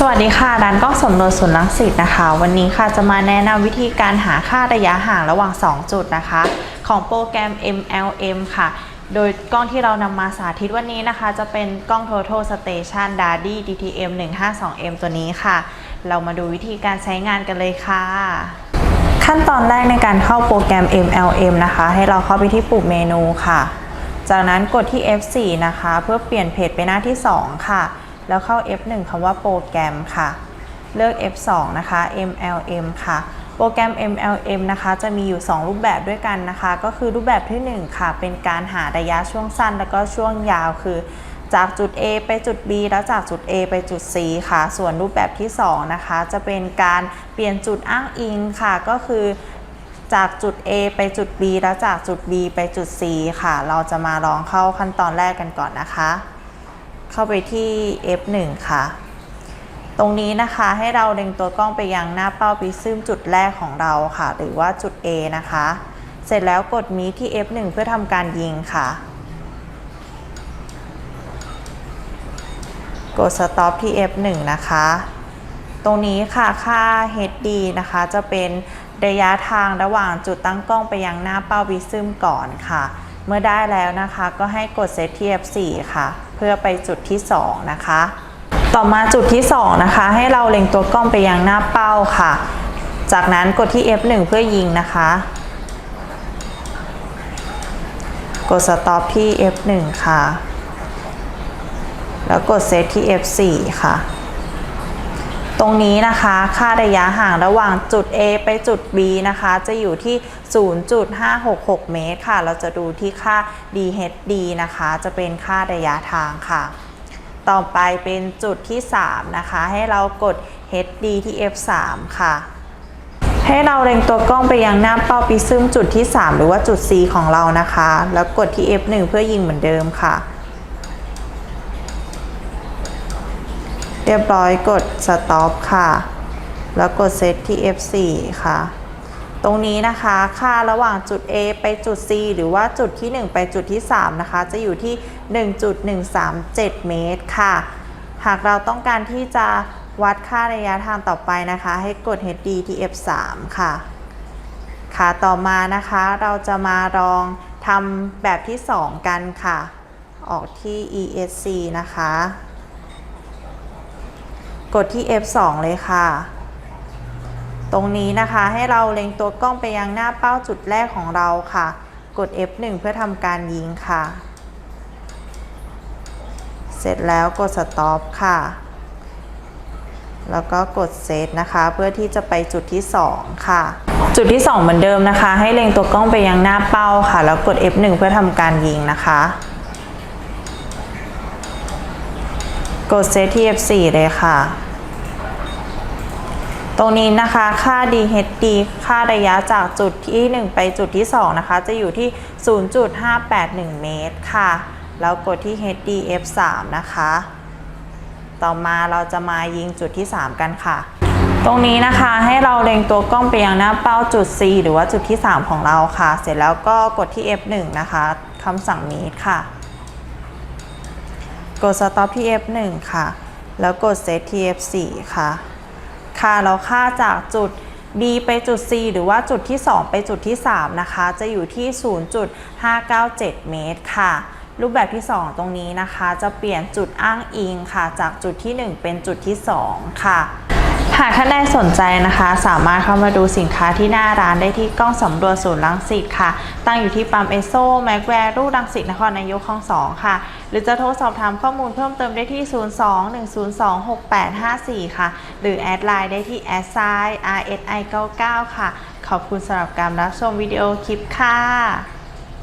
สวัสดีค่ะร้านกล้องสำรวจศูนย์รังสิตนะคะ วันนี้ค่ะจะมาแนะนำวิธีการหาค่าระยะห่างระหว่าง 2 จุดนะคะ ของโปรแกรม MLM ค่ะ โดยกล้องที่เรานำมาสาธิตวันนี้นะคะ จะเป็นกล้อง Total Station Dardy DTM 152M ตัวนี้ค่ะ เรามาดูวิธีการใช้งานกันเลยค่ะ ขั้นตอนแรกในการเข้าโปรแกรม MLM นะคะ ให้เราเข้าไปที่ปุ่มเมนูค่ะ จากนั้นกดที่ F4 นะคะ เพื่อเปลี่ยนเพจไปหน้าที่ 2 ค่ะ แล้วเข้า F1 คำว่าโปรแกรมค่ะ เลือก F2 นะคะ MLM ค่ะ โปรแกรม MLM นะคะจะมีอยู่ 2 รูปแบบด้วยกันนะคะ ก็คือรูปแบบที่ 1 ค่ะ เป็นการหาระยะช่วงสั้น แล้วก็ช่วงยาวคือจากจุด A ไปจุด B แล้วจากจุด A ไปจุด C ค่ะ ส่วนรูปแบบที่ 2 นะคะ จะเป็นการเปลี่ยนจุดอ้างอิงค่ะ ก็คือจากจุด A ไปจุด B แล้วจากจุด B ไปจุด C ค่ะ เราจะมาลองเข้าขั้นตอนแรกกันก่อนนะคะ เข้าไปที่ F1 ค่ะ ตรงนี้นะคะให้เราเล็งตัวกล้องไปยังหน้าเป้าปิซึมจุดแรกของเราค่ะ หรือว่าจุด A นะคะ เสร็จแล้วกดมีที่ F1 เพื่อทำการยิงค่ะ กด stop ที่ F1 นะคะ ตรงนี้ค่ะค่า HD นะคะจะเป็นระยะทางระหว่างจุดตั้งกล้องไปยังหน้าเป้าวิซึมก่อนค่ะ เมื่อได้แล้วนะคะ ก็ให้กดเซตที่ F4 ค่ะ เพื่อไปจุดที่ 2 นะคะ ต่อมาจุดที่ 2 นะคะ ให้เราเล็งตัวกล้องไปยังหน้าเป้าค่ะ จากนั้นกดที่ F1 เพื่อยิงนะคะ กด stop ที่ F1 ค่ะ แล้วกดเซตที่ F4 ค่ะ ตรงนี้นะคะค่าระยะห่างระหว่างจุด A ไปจุด B นะคะ จะอยู่ที่ 0.566 เมตรค่ะ เราจะดูที่ค่า DHD นะคะ จะเป็นค่าระยะทางค่ะ ต่อไปเป็นจุดที่ 3 นะคะ ให้เรากด HD ที่ F3 ค่ะ ให้เราเล็งตัวกล้องไปยังหน้าเป้าปิซึมจุดที่ 3 หรือว่าจุด C ของเรานะคะ แล้วกดที่ F1 เพื่อยิงเหมือนเดิมค่ะ เรียบร้อยกด stop ค่ะ แล้วกดเซตที่ F4 ค่ะ ตรงนี้นะคะค่าระหว่างจุด A ไปจุด C หรือว่าจุดที่ 1 ไปจุดที่ 3 นะคะ จะอยู่ที่ 1.137 เมตรค่ะ หากเราต้องการที่จะวัดค่าระยะทางต่อไปนะคะ ให้กด HD ที่ F3 ค่ะ ค่ะต่อมานะคะเราจะมาลองทำแบบที่ 2 กันค่ะ ออกที่ ESC นะคะ กดที่ F2 เลยค่ะ ตรงนี้นะคะให้เราเล็งตัวกล้องไปยังหน้าเป้าจุดแรกของเราค่ะ กด F1 เพื่อทำการยิงค่ะ เสร็จแล้วกด stop ค่ะ แล้วก็กดเซตนะคะ เพื่อที่จะไปจุดที่ 2 ค่ะ จุดที่ 2 เหมือนเดิมนะคะ ให้เล็งตัวกล้องไปยังหน้าเป้าค่ะ แล้วกด F1 เพื่อทำการยิงนะคะ กดเซตที่ F4 เลยค่ะ ตรงนี้นะคะค่า DHD ค่าระยะจากจุดที่ 1 ไปจุดที่ 2 นะคะ จะอยู่ที่ 0.581 เมตรค่ะ แล้วกดที่ HD F3 นะคะ ต่อมาเราจะมายิงจุดที่ 3 กันค่ะ ตรงนี้นะคะให้เราเล็งตัวกล้องไปยังหน้าเป้าจุด C หรือว่าจุดที่ 3 ของเราค่ะ เสร็จแล้วก็กดที่ F1 นะคะคำสั่งมีดค่ะ กด stop ที่ F1 ค่ะ แล้วกด set ที่ F4 ค่ะ ค่ะเราค่าจากจุด B ไปจุด C หรือว่าจุดที่ 2 ไปจุดที่ 3 นะคะ จะอยู่ที่ 0.597 เมตรค่ะ รูปแบบที่ 2 ตรงนี้นะคะ จะเปลี่ยนจุดอ้างอิงค่ะ จากจุดที่ 1 เป็นจุดที่ 2 ค่ะ หากท่านใดสนใจนะคะ สามารถเข้ามาดูสินค้าที่หน้าร้านได้ที่กล้องสำรวจศูนย์รังสิตค่ะ ตั้งอยู่ที่ปั๊มเอโซแม็กแวร์รูรังสิตนครนายกคลองสองค่ะ หรือจะโทรสอบถามข้อมูลเพิ่มเติมได้ที่ 02-102-6854 ค่ะ หรือแอดไลน์ได้ที่แอดไซน์ RSI 99ค่ะ ขอบคุณสำหรับการรับชมวิดีโอคลิปค่ะ